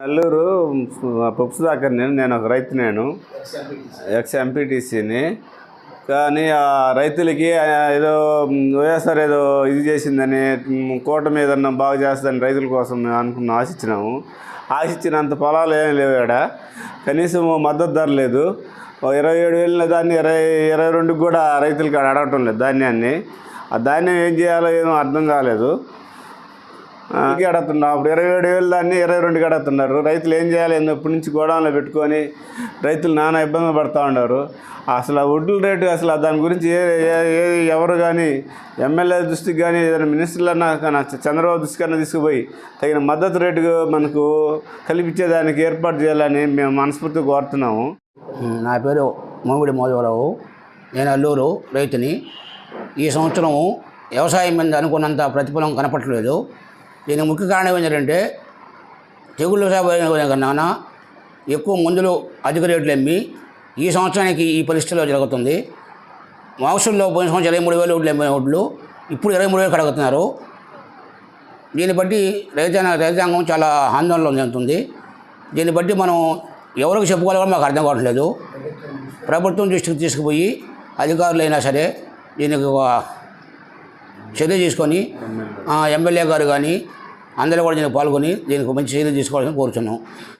నెల్లూరు పప్పు దాకా నేను నేను ఒక రైతు నేను ఎక్స్ ఎంపీటీసీని కానీ ఆ రైతులకి ఏదో వైఎస్ఆర్ ఏదో ఇది చేసిందని కోట కూటమి ఏదన్నా బాగా చేస్తుందని రైతుల కోసం అనుకున్న ఆశించినాము ఆశించినంత పొలాలు ఏం లేవు ఇక్కడ కనీసం మద్దతు ధర లేదు. ఓ ఇరవై ఏడు వేలు దాన్ని ఇరవై ఇరవై రెండుకి కూడా రైతులకి అడగటం లేదు ధాన్యాన్ని. ఆ ధాన్యం ఏం చేయాలో ఏమో అర్థం కాలేదు. ఇంకే అడుగుతున్నా అప్పుడు ఇరవై ఏడు వేలు దాన్ని ఇరవై రెండుకి అడుగుతున్నారు రైతులు ఏం చేయాలి? ఎప్పటి నుంచి గోడౌన్లో పెట్టుకొని రైతులు నానా ఇబ్బందులు పడుతూ ఉన్నారు. అసలు ఆ వడ్ల రేటు అసలు దాని గురించి ఏ ఏ- ఎవరు కానీ ఎమ్మెల్యే దృష్టికి కానీ ఏదైనా మినిస్టర్లన్నా కానీ చంద్రబాబు దృష్టికి కన్నా తీసుకుపోయి తగిన మద్దతు రేటు మనకు కల్పించేదానికి ఏర్పాటు చేయాలని మేము మనస్ఫూర్తిగా కోరుతున్నాము. నా పేరు మోమిడి మోదవరావు. నేను అల్లూరు రైతుని. ఈ సంవత్సరం వ్యవసాయం మీద అనుకున్నంత ప్రతిఫలం కనపట్లేదు దీనికి ముఖ్య కారణం ఏంటంటే తెగుళ్ళ సాగు కన్నా ఎక్కువ మందులు అధిక రేట్లు అమ్మి ఈ సంవత్సరానికి ఈ పరిస్థితిలో జరుగుతుంది. మౌసంలో పోయిన సంవత్సరం ఇరవై మూడు వేలు ఓట్లు ఎంబై వడ్లు ఇప్పుడు ఇరవై మూడు వేలు కడుగుతున్నారు. దీన్ని బట్టి రైతాంగ రైతాంగం చాలా ఆందోళన చెందుతుంది దీన్ని బట్టి మనం ఎవరికి చెప్పుకోవాలో మాకు అర్థం కావట్లేదు ప్రభుత్వం దృష్టికి తీసుకుపోయి అధికారులు అయినా సరే దీనికి చర్య తీసుకొని ఎమ్మెల్యే. గారు కానీ అందరూ కూడా దీనికి పాల్గొని దీనికి మంచి చర్య తీసుకోవాలని కోరుతున్నాం